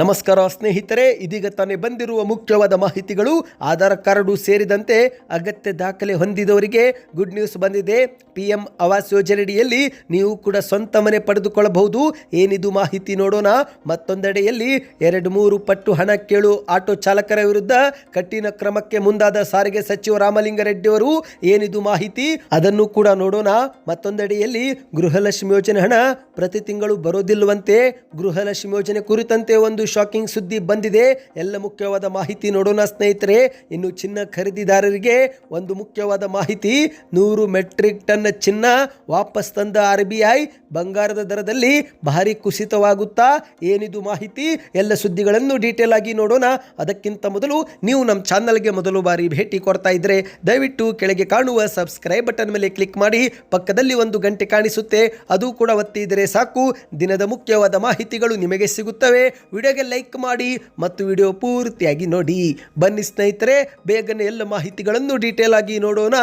ನಮಸ್ಕಾರ ಸ್ನೇಹಿತರೆ, ಇದೀಗ ತಾನೇ ಬಂದಿರುವ ಮುಖ್ಯವಾದ ಮಾಹಿತಿಗಳು, ಆಧಾರ್ ಕಾರ್ಡು ಸೇರಿದಂತೆ ಅಗತ್ಯ ದಾಖಲೆ ಹೊಂದಿದವರಿಗೆ ಗುಡ್ ನ್ಯೂಸ್ ಬಂದಿದೆ. ಪಿ ಎಂ ಆವಾಸ್ ಯೋಜನೆಯಡಿಯಲ್ಲಿ ನೀವು ಕೂಡ ಸ್ವಂತ ಮನೆ ಪಡೆದುಕೊಳ್ಳಬಹುದು. ಏನಿದು ಮಾಹಿತಿ ನೋಡೋಣ. ಮತ್ತೊಂದೆಡೆಯಲ್ಲಿ ಎರಡು ಮೂರು ಪಟ್ಟು ಹಣ ಕೇಳು ಆಟೋ ಚಾಲಕರ ವಿರುದ್ಧ ಕಠಿಣ ಕ್ರಮಕ್ಕೆ ಮುಂದಾದ ಸಾರಿಗೆ ಸಚಿವ ರಾಮಲಿಂಗಾರೆಡ್ಡಿ ಅವರು ಏನಿದು ಮಾಹಿತಿ? ಅದನ್ನು ಕೂಡ ನೋಡೋಣ. ಮತ್ತೊಂದೆಡೆಯಲ್ಲಿ ಗೃಹಲಕ್ಷ್ಮಿ ಯೋಜನೆ ಹಣ ಪ್ರತಿ ತಿಂಗಳು ಬರೋದಿಲ್ಲವಂತೆ. ಗೃಹಲಕ್ಷ್ಮಿ ಯೋಜನೆ ಕುರಿತಂತೆ ಒಂದು ಶಾಕಿಂಗ್ ಸುದ್ದಿ ಬಂದಿದೆ. ಎಲ್ಲ ಮುಖ್ಯವಾದ ಮಾಹಿತಿ ನೋಡೋಣ ಸ್ನೇಹಿತರೆ. ಇನ್ನು ಚಿನ್ನ ಖರೀದಿದಾರರಿಗೆ ಒಂದು ಮುಖ್ಯವಾದ ಮಾಹಿತಿ. ನೂರು ಮೆಟ್ರಿಕ್ ಟನ್ ಚಿನ್ನ ವಾಪಸ್ ತಂದ ಆರ್ ಬಿ ಐ ಬಂಗಾರದ ದರದಲ್ಲಿ ಭಾರಿ ಕುಸಿತವಾಗುತ್ತಾ ಏನಿದು ಮಾಹಿತಿ? ಎಲ್ಲ ಸುದ್ದಿಗಳನ್ನು ಡೀಟೇಲ್ ಆಗಿ ನೋಡೋಣ. ಅದಕ್ಕಿಂತ ಮೊದಲು ನೀವು ನಮ್ಮ ಚಾನಲ್ಗೆ ಮೊದಲು ಬಾರಿ ಭೇಟಿ ಕೊಡ್ತಾ ಇದ್ರೆ ದಯವಿಟ್ಟು ಕೆಳಗೆ ಕಾಣುವ ಸಬ್ಸ್ಕ್ರೈಬ್ ಬಟನ್ ಮೇಲೆ ಕ್ಲಿಕ್ ಮಾಡಿ. ಪಕ್ಕದಲ್ಲಿ ಒಂದು ಗಂಟೆ ಕಾಣಿಸುತ್ತೆ. ಅದು ಕೂಡ ಒತ್ತಿದರೆ ಸಾಕು. ದಿನದ ಮುಖ್ಯವಾದ ಮಾಹಿತಿಗಳು ನಿಮಗೆ ಸಿಗುತ್ತವೆ. ವಿಡಿಯೋಗೆ ಲೈಕ್ ಮಾಡಿ ಮತ್ತು ವಿಡಿಯೋ ಪೂರ್ತಿಯಾಗಿ ನೋಡಿ. ಬನ್ನಿ ಸ್ನೇಹಿತರೆ, ಬೇಗನೆ ಎಲ್ಲ ಮಾಹಿತಿಗಳನ್ನು ಡೀಟೇಲ್ ಆಗಿ ನೋಡೋಣ.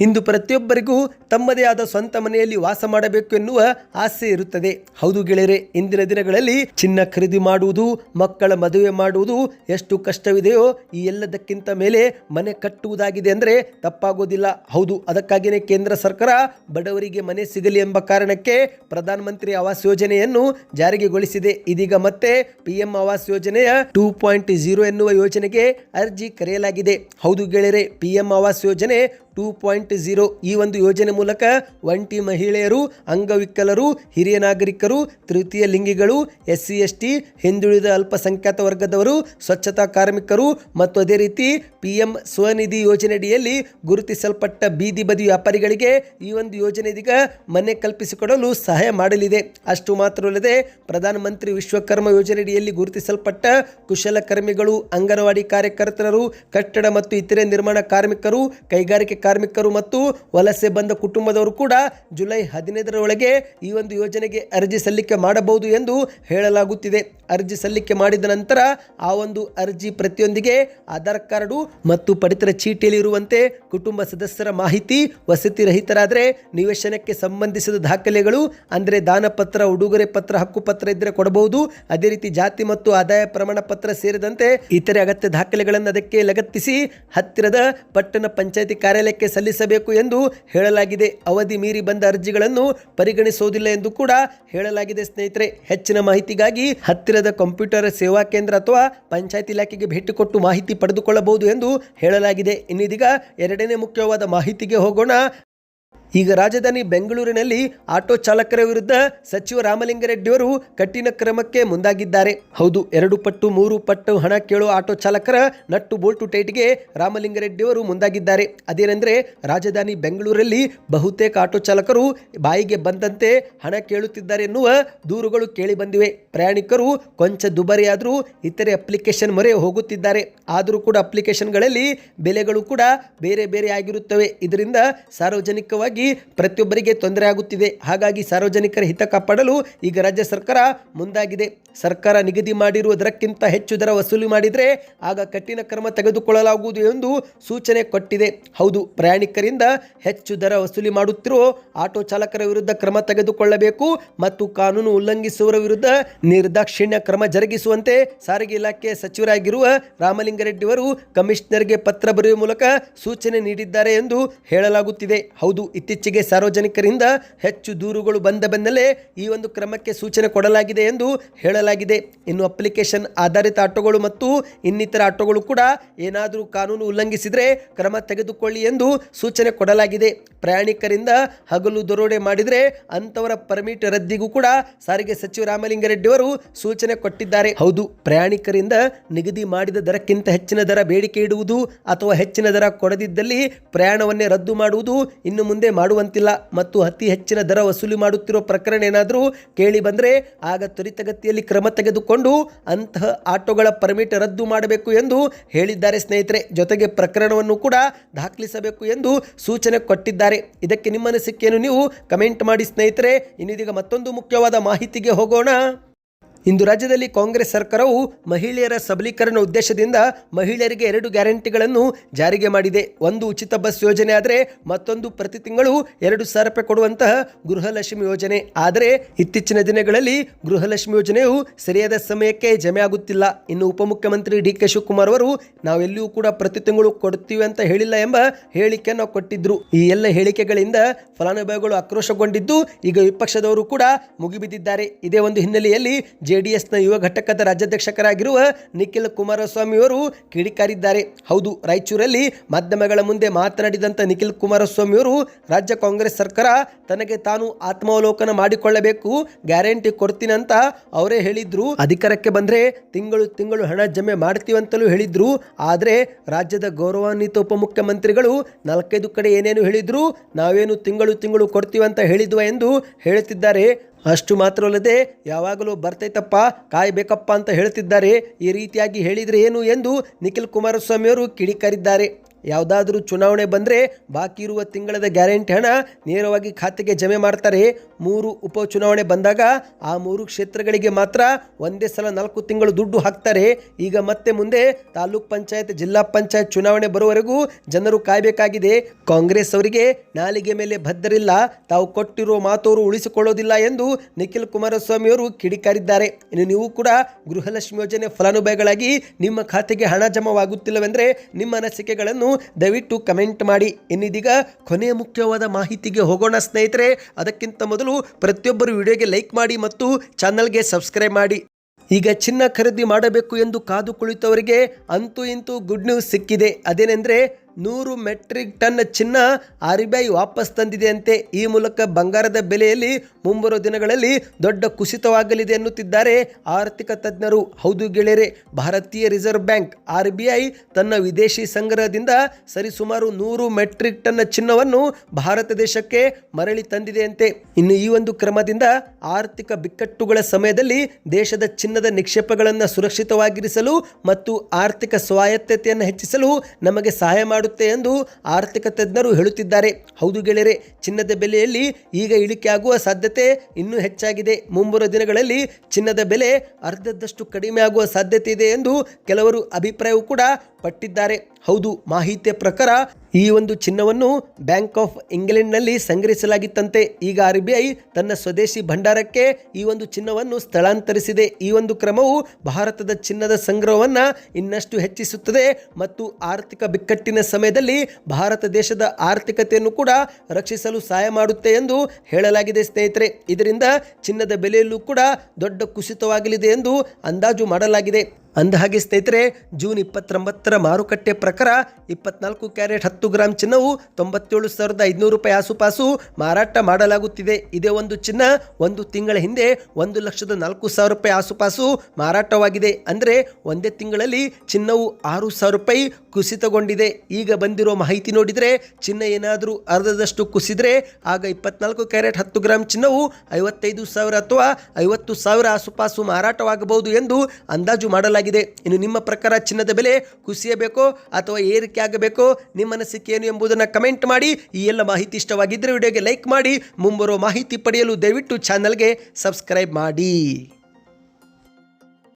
ಇಂದು ಪ್ರತಿಯೊಬ್ಬರಿಗೂ ತಮ್ಮದೇ ಆದ ಸ್ವಂತ ಮನೆಯಲ್ಲಿ ವಾಸ ಮಾಡಬೇಕು ಎನ್ನುವ ಆಸೆ ಇರುತ್ತದೆ. ಹೌದು ಗೆಳೆಯರೆ, ಇಂದಿನ ದಿನಗಳಲ್ಲಿ ಚಿನ್ನ ಖರೀದಿ ಮಾಡುವುದು, ಮಕ್ಕಳ ಮದುವೆ ಮಾಡುವುದು ಎಷ್ಟು ಕಷ್ಟವಿದೆಯೋ ಈ ಎಲ್ಲದಕ್ಕಿಂತ ಮೇಲೆ ಮನೆ ಕಟ್ಟುವುದಾಗಿದೆ ಅಂದರೆ ತಪ್ಪಾಗೋದಿಲ್ಲ. ಹೌದು ಅದಕ್ಕಾಗಿಯೇ ಕೇಂದ್ರ ಸರ್ಕಾರ ಬಡವರಿಗೆ ಮನೆ ಸಿಗಲಿ ಎಂಬ ಕಾರಣಕ್ಕೆ ಪ್ರಧಾನಮಂತ್ರಿ ಆವಾಸ್ ಯೋಜನೆಯನ್ನು ಜಾರಿಗೆಗೊಳಿಸಿದೆ ಇದೀಗ ಮತ್ತೆ ಪಿಎಂ ಆವಾಸ್ ಯೋಜನೆಯ ಟೂ ಪಾಯಿಂಟ್ ಜೀರೋ ಎನ್ನುವ ಯೋಜನೆಗೆ ಅರ್ಜಿ ಕರೆಯಲಾಗಿದೆ. ಹೌದು ಗೆಳೆಯರೆ, ಪಿಎಂ ಆವಾಸ್ ಯೋಜನೆ ಟೂ ಪಾಯಿಂಟ್ ಝೀರೋ ಈ ಒಂದು ಯೋಜನೆ ಮೂಲಕ ಒಂಟಿ ಮಹಿಳೆಯರು, ಅಂಗವಿಕಲರು, ಹಿರಿಯ ನಾಗರಿಕರು, ತೃತೀಯ ಲಿಂಗಿಗಳು ಎಸ್ ಸಿ ಎಸ್ ಟಿ ಹಿಂದುಳಿದ ಅಲ್ಪಸಂಖ್ಯಾತ ವರ್ಗದವರು, ಸ್ವಚ್ಛತಾ ಕಾರ್ಮಿಕರು ಮತ್ತು ಅದೇ ರೀತಿ ಪಿ ಎಂ ಸ್ವನಿಧಿ ಯೋಜನೆಯಡಿಯಲ್ಲಿ ಗುರುತಿಸಲ್ಪಟ್ಟ ಬೀದಿ ಬದಿ ವ್ಯಾಪಾರಿಗಳಿಗೆ ಈ ಒಂದು ಯೋಜನೆ ಇದೀಗ ಮನೆ ಕಲ್ಪಿಸಿಕೊಡಲು ಸಹಾಯ ಮಾಡಲಿದೆ. ಅಷ್ಟು ಮಾತ್ರವಲ್ಲದೆ ಪ್ರಧಾನಮಂತ್ರಿ ವಿಶ್ವಕರ್ಮ ಯೋಜನೆಯಡಿಯಲ್ಲಿ ಗುರುತಿಸಲ್ಪಟ್ಟ ಕುಶಲಕರ್ಮಿಗಳು ಅಂಗನವಾಡಿ ಕಾರ್ಯಕರ್ತರು, ಕಟ್ಟಡ ಮತ್ತು ಇತರೆ ನಿರ್ಮಾಣ ಕಾರ್ಮಿಕರು, ಕೈಗಾರಿಕೆ ಕಾರ್ಮಿಕರು ಮತ್ತು ವಲಸೆ ಬಂದ ಕುಟುಂಬದವರು ಕೂಡ ಜುಲೈ ಹದಿನೈದರ ಒಳಗೆ ಈ ಒಂದು ಯೋಜನೆಗೆ ಅರ್ಜಿ ಸಲ್ಲಿಕೆ ಮಾಡಬಹುದು ಎಂದು ಹೇಳಲಾಗುತ್ತಿದೆ. ಅರ್ಜಿ ಸಲ್ಲಿಕೆ ಮಾಡಿದ ನಂತರ ಆ ಒಂದು ಅರ್ಜಿ ಪ್ರತಿಯೊಂದಿಗೆ ಆಧಾರ್ ಕಾರ್ಡು ಮತ್ತು ಪಡಿತರ ಚೀಟಿಯಲ್ಲಿರುವಂತೆ ಕುಟುಂಬ ಸದಸ್ಯರ ಮಾಹಿತಿ ವಸತಿ ರಹಿತರಾದರೆ ನಿವೇಶನಕ್ಕೆ ಸಂಬಂಧಿಸಿದ ದಾಖಲೆಗಳು, ಅಂದರೆ ದಾನಪತ್ರ, ಉಡುಗೊರೆ ಪತ್ರ ಹಕ್ಕುಪತ್ರ ಇದ್ದರೆ ಕೊಡಬಹುದು. ಅದೇ ರೀತಿ ಜಾತಿ ಮತ್ತು ಆದಾಯ ಪ್ರಮಾಣ ಪತ್ರ ಸೇರಿದಂತೆ ಇತರೆ ಅಗತ್ಯ ದಾಖಲೆಗಳನ್ನು ಅದಕ್ಕೆ ಲಗತ್ತಿಸಿ ಹತ್ತಿರದ ಪಟ್ಟಣ ಪಂಚಾಯತಿ ಕಾರ್ಯಾಲಯಕ್ಕೆ ಸಲ್ಲಿಸಬೇಕು ಎಂದು ಹೇಳಲಾಗಿದೆ. ಅವಧಿ ಮೀರಿ ಬಂದ ಅರ್ಜಿಗಳನ್ನು ಪರಿಗಣಿಸುವುದಿಲ್ಲ ಎಂದು ಕೂಡ ಹೇಳಲಾಗಿದೆ ಸ್ನೇಹಿತರೆ. ಹೆಚ್ಚಿನ ಮಾಹಿತಿಗಾಗಿ ಹತ್ತಿರದ ಕಂಪ್ಯೂಟರ್ ಸೇವಾ ಕೇಂದ್ರ ಅಥವಾ ಪಂಚಾಯತ್ ಇಲಾಖೆಗೆ ಭೇಟಿ ಕೊಟ್ಟು ಮಾಹಿತಿ ಪಡೆದುಕೊಳ್ಳಬಹುದು ಎಂದು ಹೇಳಲಾಗಿದೆ. ಇನ್ನಿದೀಗ ಎರಡನೇ ಮುಖ್ಯವಾದ ಮಾಹಿತಿಗೆ ಹೋಗೋಣ. ಈಗ ರಾಜಧಾನಿ ಬೆಂಗಳೂರಿನಲ್ಲಿ ಆಟೋ ಚಾಲಕರ ವಿರುದ್ಧ ಸಚಿವ ರಾಮಲಿಂಗಾರೆಡ್ಡಿಯವರು ಕಠಿಣ ಕ್ರಮಕ್ಕೆ ಮುಂದಾಗಿದ್ದಾರೆ. ಹೌದು, ಎರಡು ಪಟ್ಟು, ಮೂರು ಪಟ್ಟು ಹಣ ಕೇಳುವ ಆಟೋ ಚಾಲಕರ ನಟ್ಟು ಬೋಲ್ಟು ಟೈಟ್ಗೆ ರಾಮಲಿಂಗಾರೆಡ್ಡಿಯವರು ಮುಂದಾಗಿದ್ದಾರೆ. ಅದೇನೆಂದರೆ, ರಾಜಧಾನಿ ಬೆಂಗಳೂರಲ್ಲಿ ಬಹುತೇಕ ಆಟೋ ಚಾಲಕರು ಬಾಯಿಗೆ ಬಂದಂತೆ ಹಣ ಕೇಳುತ್ತಿದ್ದಾರೆ ಎನ್ನುವ ದೂರುಗಳು ಕೇಳಿ ಬಂದಿವೆ. ಪ್ರಯಾಣಿಕರು ಕೊಂಚ ದುಬಾರಿಯಾದರೂ ಇತರೆ ಅಪ್ಲಿಕೇಶನ್ ಮೊರೆ ಹೋಗುತ್ತಿದ್ದಾರೆ. ಆದರೂ ಕೂಡ ಅಪ್ಲಿಕೇಶನ್ಗಳಲ್ಲಿ ಬೆಲೆಗಳು ಕೂಡ ಬೇರೆ ಬೇರೆ ಆಗಿರುತ್ತವೆ. ಇದರಿಂದ ಸಾರ್ವಜನಿಕವಾಗಿ ಪ್ರತಿಯೊಬ್ಬರಿಗೆ ತೊಂದರೆ ಆಗುತ್ತಿದೆ. ಹಾಗಾಗಿ ಸಾರ್ವಜನಿಕರ ಹಿತ ಕಾಪಾಡಲು ಈಗ ರಾಜ್ಯ ಸರ್ಕಾರ ಮುಂದಾಗಿದೆ. ಸರ್ಕಾರ ನಿಗದಿ ಮಾಡಿರುವ ದರಕ್ಕಿಂತ ಹೆಚ್ಚು ದರ ವಸೂಲಿ ಮಾಡಿದರೆ ಆಗ ಕಠಿಣ ಕ್ರಮ ತೆಗೆದುಕೊಳ್ಳಲಾಗುವುದು ಎಂದು ಸೂಚನೆ ಕೊಟ್ಟಿದೆ. ಹೌದು, ಪ್ರಯಾಣಿಕರಿಂದ ಹೆಚ್ಚು ದರ ವಸೂಲಿ ಮಾಡುತ್ತಿರುವ ಆಟೋ ಚಾಲಕರ ವಿರುದ್ಧ ಕ್ರಮ ತೆಗೆದುಕೊಳ್ಳಬೇಕು ಮತ್ತು ಕಾನೂನು ಉಲ್ಲಂಘಿಸುವವರ ವಿರುದ್ಧ ನಿರ್ದಾಕ್ಷಿಣ್ಯ ಕ್ರಮ ಜರುಗಿಸುವಂತೆ ಸಾರಿಗೆ ಇಲಾಖೆ ಸಚಿವರಾಗಿರುವ ರಾಮಲಿಂಗಾರೆಡ್ಡಿ ಅವರು ಕಮಿಷನರ್ಗೆ ಪತ್ರ ಬರೆಯುವ ಮೂಲಕ ಸೂಚನೆ ನೀಡಿದ್ದಾರೆ ಎಂದು ಹೇಳಲಾಗುತ್ತಿದೆ. ಹೌದು, ಇತ್ತೀಚೆಗೆ ಸಾರ್ವಜನಿಕರಿಂದ ಹೆಚ್ಚು ದೂರುಗಳು ಬಂದ ಬೆನ್ನಲ್ಲೇ ಈ ಒಂದು ಕ್ರಮಕ್ಕೆ ಸೂಚನೆ ಕೊಡಲಾಗಿದೆ ಎಂದು ಹೇಳಲಾಗಿದೆ ಇನ್ನು ಅಪ್ಲಿಕೇಶನ್ ಆಧಾರಿತ ಆಟೋಗಳು ಮತ್ತು ಇನ್ನಿತರ ಆಟೋಗಳು ಕೂಡ ಏನಾದರೂ ಕಾನೂನು ಉಲ್ಲಂಘಿಸಿದರೆ ಕ್ರಮ ತೆಗೆದುಕೊಳ್ಳಿ ಎಂದು ಸೂಚನೆ ಕೊಡಲಾಗಿದೆ. ಪ್ರಯಾಣಿಕರಿಂದ ಹಗಲು ದರೋಡೆ ಮಾಡಿದರೆ ಅಂತವರ ಪರ್ಮಿಟ್ ರದ್ದಿಗೂ ಕೂಡ ಸಾರಿಗೆ ಸಚಿವ ರಾಮಲಿಂಗರೆಡ್ಡಿ ಅವರು ಸೂಚನೆ ಕೊಟ್ಟಿದ್ದಾರೆ. ಹೌದು, ಪ್ರಯಾಣಿಕರಿಂದ ನಿಗದಿ ಮಾಡಿದ ದರಕ್ಕಿಂತ ಹೆಚ್ಚಿನ ದರ ಬೇಡಿಕೆ ಇಡುವುದು ಅಥವಾ ಹೆಚ್ಚಿನ ದರ ಕೊಡದಿದ್ದಲ್ಲಿ ಪ್ರಯಾಣವನ್ನೇ ರದ್ದು ಮಾಡುವುದು ಇನ್ನು ಮುಂದೆ ಮಾಡುವಂತಿಲ್ಲ. ಮತ್ತು ಅತಿ ಹೆಚ್ಚಿನ ದರ ವಸೂಲಿ ಮಾಡುತ್ತಿರುವ ಪ್ರಕರಣ ಏನಾದರೂ ಕೇಳಿ ಬಂದರೆ ಆಗ ತ್ವರಿತಗತಿಯಲ್ಲಿ ಕ್ರಮ ತೆಗೆದುಕೊಂಡು ಅಂತಹ ಆಟೋಗಳ ಪರ್ಮಿಟ್ ರದ್ದು ಮಾಡಬೇಕು ಎಂದು ಹೇಳಿದ್ದಾರೆ ಸ್ನೇಹಿತರೆ. ಜೊತೆಗೆ ಪ್ರಕರಣವನ್ನು ಕೂಡ ದಾಖಲಿಸಬೇಕು ಎಂದು ಸೂಚನೆ ಕೊಟ್ಟಿದ್ದಾರೆ. ಇದಕ್ಕೆ ನಿಮ್ಮ ಅನಿಸಿಕೆಯನ್ನು ನೀವು ಕಮೆಂಟ್ ಮಾಡಿ ಸ್ನೇಹಿತರೆ. ಇನ್ನಿದೀಗ ಮತ್ತೊಂದು ಮುಖ್ಯವಾದ ಮಾಹಿತಿಗೆ ಹೋಗೋಣ. ಇಂದು ರಾಜ್ಯದಲ್ಲಿ ಕಾಂಗ್ರೆಸ್ ಸರ್ಕಾರವು ಮಹಿಳೆಯರ ಸಬಲೀಕರಣ ಉದ್ದೇಶದಿಂದ ಮಹಿಳೆಯರಿಗೆ ಎರಡು ಗ್ಯಾರಂಟಿಗಳನ್ನು ಜಾರಿಗೆ ಮಾಡಿದೆ. ಒಂದು ಉಚಿತ ಬಸ್ ಯೋಜನೆ ಆದರೆ ಮತ್ತೊಂದು ಪ್ರತಿ ತಿಂಗಳು ಎರಡು ಸಾವಿರ ರೂಪಾಯಿ ಕೊಡುವಂತಹ ಗೃಹಲಕ್ಷ್ಮಿ ಯೋಜನೆ. ಆದರೆ ಇತ್ತೀಚಿನ ದಿನಗಳಲ್ಲಿ ಗೃಹಲಕ್ಷ್ಮಿ ಯೋಜನೆಯು ಸರಿಯಾದ ಸಮಯಕ್ಕೆ ಜಮೆ ಆಗುತ್ತಿಲ್ಲ. ಇನ್ನು ಉಪಮುಖ್ಯಮಂತ್ರಿ ಡಿ ಕೆ ಶಿವಕುಮಾರ್ ಅವರು ನಾವೆಲ್ಲಿಯೂ ಕೂಡ ಪ್ರತಿ ತಿಂಗಳು ಕೊಡ್ತೀವಿ ಅಂತ ಹೇಳಿಲ್ಲ ಎಂಬ ಹೇಳಿಕೆಯನ್ನು ಕೊಟ್ಟಿದ್ರು. ಈ ಎಲ್ಲ ಹೇಳಿಕೆಗಳಿಂದ ಫಲಾನುಭವಿಗಳು ಆಕ್ರೋಶಗೊಂಡಿದ್ದು ಈಗ ವಿಪಕ್ಷದವರು ಕೂಡ ಮುಗಿಬಿದ್ದಿದ್ದಾರೆ. ಇದೇ ಒಂದು ಹಿನ್ನೆಲೆಯಲ್ಲಿ ಜೆಡಿಎಸ್ನ ಯುವ ಘಟಕದ ರಾಜ್ಯಾಧ್ಯಕ್ಷಕರಾಗಿರುವ ನಿಖಿಲ್ ಕುಮಾರಸ್ವಾಮಿ ಅವರು ಕಿಡಿಕಾರಿದ್ದಾರೆ. ಹೌದು, ರಾಯಚೂರಲ್ಲಿ ಮಾಧ್ಯಮಗಳ ಮುಂದೆ ಮಾತನಾಡಿದಂಥ ನಿಖಿಲ್ ಕುಮಾರಸ್ವಾಮಿ ಅವರು ರಾಜ್ಯ ಕಾಂಗ್ರೆಸ್ ಸರ್ಕಾರ ತನಗೆ ತಾನು ಆತ್ಮಾವಲೋಕನ ಮಾಡಿಕೊಳ್ಳಬೇಕು, ಗ್ಯಾರಂಟಿ ಕೊಡ್ತೀನಿ ಅಂತ ಅವರೇ ಹೇಳಿದ್ರು. ಅಧಿಕಾರಕ್ಕೆ ಬಂದರೆ ತಿಂಗಳು ತಿಂಗಳು ಹಣ ಜಮೆ ಮಾಡ್ತೀವಂತಲೂ ಹೇಳಿದ್ರು. ಆದರೆ ರಾಜ್ಯದ ಗೌರವಾನ್ವಿತ ಉಪಮುಖ್ಯಮಂತ್ರಿಗಳು ನಾಲ್ಕೈದು ಕಡೆ ಏನೇನು ಹೇಳಿದ್ರು, ನಾವೇನು ತಿಂಗಳು ತಿಂಗಳು ಕೊಡ್ತೀವಂತ ಹೇಳಿದ್ವ ಎಂದು ಹೇಳುತ್ತಿದ್ದಾರೆ. ಅಷ್ಟು ಮಾತ್ರವಲ್ಲದೆ ಯಾವಾಗಲೂ ಬರ್ತೈತಪ್ಪ, ಕಾಯಬೇಕಪ್ಪ ಅಂತ ಹೇಳ್ತಿದ್ದಾರೆ. ಈ ರೀತಿಯಾಗಿ ಹೇಳಿದರೆ ಏನು ಎಂದು ನಿಖಿಲ್ ಕುಮಾರಸ್ವಾಮಿಯವರು ಕಿಡಿಕಾರಿದ್ದಾರೆ. ಯಾವುದಾದ್ರೂ ಚುನಾವಣೆ ಬಂದರೆ ಬಾಕಿ ಇರುವ ತಿಂಗಳದ ಗ್ಯಾರಂಟಿ ಹಣ ನೇರವಾಗಿ ಖಾತೆಗೆ ಜಮೆ ಮಾಡ್ತಾರೆ. ಮೂರು ಉಪಚುನಾವಣೆ ಬಂದಾಗ ಆ ಮೂರು ಕ್ಷೇತ್ರಗಳಿಗೆ ಮಾತ್ರ ಒಂದೇ ಸಲ ನಾಲ್ಕು ತಿಂಗಳು ದುಡ್ಡು ಹಾಕ್ತಾರೆ. ಈಗ ಮತ್ತೆ ಮುಂದೆ ತಾಲೂಕ್ ಪಂಚಾಯತ್, ಜಿಲ್ಲಾ ಪಂಚಾಯತ್ ಚುನಾವಣೆ ಬರುವವರೆಗೂ ಜನರು ಕಾಯಬೇಕಾಗಿದೆ. ಕಾಂಗ್ರೆಸ್ ಅವರಿಗೆ ನಾಲಿಗೆ ಮೇಲೆ ಭದ್ರಿಲ್ಲ ತಾವು ಕೊಟ್ಟಿರುವ ಮಾತವರು ಉಳಿಸಿಕೊಳ್ಳೋದಿಲ್ಲ ಎಂದು ನಿಖಿಲ್ ಕುಮಾರಸ್ವಾಮಿ ಅವರು ಕಿಡಿಕಾರಿದ್ದಾರೆ. ಇನ್ನು ನೀವು ಕೂಡ ಗೃಹಲಕ್ಷ್ಮಿ ಯೋಜನೆ ಫಲಾನುಭವಿಗಳಾಗಿ ನಿಮ್ಮ ಖಾತೆಗೆ ಹಣ ಜಮವಾಗುತ್ತಿಲ್ಲವೆಂದರೆ ನಿಮ್ಮ ಅನಿಸಿಕೆಗಳನ್ನು ದಯವಿಟ್ಟು ಕಮೆಂಟ್ ಮಾಡಿ. ಇನ್ನಿದೀಗ ಕೊನೆಯ ಮುಖ್ಯವಾದ ಮಾಹಿತಿಗೆ ಹೋಗೋಣ ಸ್ನೇಹಿತರೆ. ಅದಕ್ಕಿಂತ ಮೊದಲು ಪ್ರತಿಯೊಬ್ಬರು ವಿಡಿಯೋಗೆ ಲೈಕ್ ಮಾಡಿ ಮತ್ತು ಚಾನಲ್ಗೆ ಸಬ್ಸ್ಕ್ರೈಬ್ ಮಾಡಿ. ಈಗ ಚಿನ್ನ ಖರೀದಿ ಮಾಡಬೇಕು ಎಂದು ಕಾದು ಕುಳಿತವರಿಗೆ ಅಂತೂ ಇಂತೂ ಗುಡ್ ನ್ಯೂಸ್ ಸಿಕ್ಕಿದೆ. ಅದೇನೆಂದರೆ ನೂರು ಮೆಟ್ರಿಕ್ ಟನ್ ಚಿನ್ನ ಆರ್ ಬಿ ವಾಪಸ್ ತಂದಿದೆಯಂತೆ. ಈ ಮೂಲಕ ಬಂಗಾರದ ಬೆಲೆಯಲ್ಲಿ ಮುಂಬರುವ ದಿನಗಳಲ್ಲಿ ದೊಡ್ಡ ಕುಸಿತವಾಗಲಿದೆ ಎನ್ನುತ್ತಿದ್ದಾರೆ ಆರ್ಥಿಕ ತಜ್ಞರು. ಹೌದು ಗೆಳೆಯರೆ, ಭಾರತೀಯ ರಿಸರ್ವ್ ಬ್ಯಾಂಕ್ ಆರ್ ತನ್ನ ವಿದೇಶಿ ಸಂಗ್ರಹದಿಂದ ಸರಿಸುಮಾರು ನೂರು ಮೆಟ್ರಿಕ್ ಟನ್ ಚಿನ್ನವನ್ನು ಭಾರತ ದೇಶಕ್ಕೆ ಮರಳಿ ತಂದಿದೆಯಂತೆ. ಇನ್ನು ಈ ಒಂದು ಕ್ರಮದಿಂದ ಆರ್ಥಿಕ ಬಿಕ್ಕಟ್ಟುಗಳ ಸಮಯದಲ್ಲಿ ದೇಶದ ಚಿನ್ನದ ನಿಕ್ಷೇಪಗಳನ್ನು ಸುರಕ್ಷಿತವಾಗಿರಿಸಲು ಮತ್ತು ಆರ್ಥಿಕ ಸ್ವಾಯತ್ತತೆಯನ್ನು ಹೆಚ್ಚಿಸಲು ನಮಗೆ ಸಹಾಯ ಮಾಡುತ್ತೆ ಎಂದು ಆರ್ಥಿಕ ತಜ್ಞರು ಹೇಳುತ್ತಿದ್ದಾರೆ. ಹೌದು ಗೆಳೆಯರೆ, ಚಿನ್ನದ ಬೆಲೆಯಲ್ಲಿ ಈಗ ಇಳಿಕೆ ಆಗುವ ಸಾಧ್ಯತೆ ಇನ್ನೂ ಹೆಚ್ಚಾಗಿದೆ. ಮುಂಬರುವ ದಿನಗಳಲ್ಲಿ ಚಿನ್ನದ ಬೆಲೆ ಅರ್ಧದಷ್ಟು ಕಡಿಮೆ ಸಾಧ್ಯತೆ ಇದೆ ಎಂದು ಕೆಲವರು ಅಭಿಪ್ರಾಯವೂ ಕೂಡ ಪಟ್ಟಿದ್ದಾರೆ. ಹೌದು, ಮಾಹಿತಿಯ ಪ್ರಕಾರ ಈ ಒಂದು ಚಿನ್ನವನ್ನು ಬ್ಯಾಂಕ್ ಆಫ್ ಇಂಗ್ಲೆಂಡ್ನಲ್ಲಿ ಸಂಗ್ರಹಿಸಲಾಗಿತ್ತಂತೆ. ಈಗ ಆರ್ ಬಿ ಐ ತನ್ನ ಸ್ವದೇಶಿ ಭಂಡಾರಕ್ಕೆ ಈ ಒಂದು ಚಿನ್ನವನ್ನು ಸ್ಥಳಾಂತರಿಸಿದೆ. ಈ ಒಂದು ಕ್ರಮವು ಭಾರತದ ಚಿನ್ನದ ಸಂಗ್ರಹವನ್ನು ಇನ್ನಷ್ಟು ಹೆಚ್ಚಿಸುತ್ತದೆ ಮತ್ತು ಆರ್ಥಿಕ ಬಿಕ್ಕಟ್ಟಿನ ಸಮಯದಲ್ಲಿ ಭಾರತ ದೇಶದ ಆರ್ಥಿಕತೆಯನ್ನು ಕೂಡ ರಕ್ಷಿಸಲು ಸಹಾಯ ಮಾಡುತ್ತೆ ಎಂದು ಹೇಳಲಾಗಿದೆ ಸ್ನೇಹಿತರೆ. ಇದರಿಂದ ಚಿನ್ನದ ಬೆಲೆಯಲ್ಲೂ ಕೂಡ ದೊಡ್ಡ ಕುಸಿತವಾಗಲಿದೆ ಎಂದು ಅಂದಾಜು ಮಾಡಲಾಗಿದೆ. ಅಂದಹಾಗೆ ಸ್ನೇಹಿತರೆ, ಜೂನ್ ಇಪ್ಪತ್ತೊಂಬತ್ತರ ಮಾರುಕಟ್ಟೆ ಪ್ರಕಾರ ಇಪ್ಪತ್ನಾಲ್ಕು ಕ್ಯಾರೆಟ್ ಹತ್ತು ಗ್ರಾಂ ಚಿನ್ನವು ತೊಂಬತ್ತೇಳು ಸಾವಿರದ ಐದುನೂರು ರೂಪಾಯಿ ಆಸುಪಾಸು ಮಾರಾಟ ಮಾಡಲಾಗುತ್ತಿದೆ. ಇದೇ ಒಂದು ಚಿನ್ನ ಒಂದು ತಿಂಗಳ ಹಿಂದೆ ಒಂದು ಲಕ್ಷದ ನಾಲ್ಕು ಸಾವಿರ ರೂಪಾಯಿ ಆಸುಪಾಸು ಮಾರಾಟವಾಗಿದೆ. ಅಂದರೆ ಒಂದೇ ತಿಂಗಳಲ್ಲಿ ಚಿನ್ನವು ಆರು ಸಾವಿರ ರೂಪಾಯಿ ಕುಸಿತಗೊಂಡಿದೆ. ಈಗ ಬಂದಿರೋ ಮಾಹಿತಿ ನೋಡಿದರೆ, ಚಿನ್ನ ಏನಾದರೂ ಅರ್ಧದಷ್ಟು ಕುಸಿದ್ರೆ ಆಗ ಇಪ್ಪತ್ನಾಲ್ಕು ಕ್ಯಾರೆಟ್ ಹತ್ತು ಗ್ರಾಂ ಚಿನ್ನವು ಐವತ್ತೈದು ಸಾವಿರ ಅಥವಾ ಐವತ್ತು ಸಾವಿರ ಆಸುಪಾಸು ಮಾರಾಟವಾಗಬಹುದು ಎಂದು ಅಂದಾಜು ಮಾಡಲಾಗಿದೆ. ಇನ್ನು ನಿಮ್ಮ ಪ್ರಕಾರ ಚಿನ್ನದ ಬೆಲೆ ಕುಸಿಯಬೇಕೋ ಅಥವಾ ಏರಿಕೆ ಆಗಬೇಕೋ, ನಿಮ್ಮ ಅನಿಸಿಕೆ ಏನು ಎಂಬುದನ್ನು ಕಮೆಂಟ್ ಮಾಡಿ. ಈ ಎಲ್ಲ ಮಾಹಿತಿ ಇಷ್ಟವಾಗಿದ್ದರೆ ವಿಡಿಯೋಗೆ ಲೈಕ್ ಮಾಡಿ. ಮುಂಬರುವ ಮಾಹಿತಿ ಪಡೆಯಲು ದಯವಿಟ್ಟು ಚಾನಲ್ಗೆ ಸಬ್ಸ್ಕ್ರೈಬ್ ಮಾಡಿ.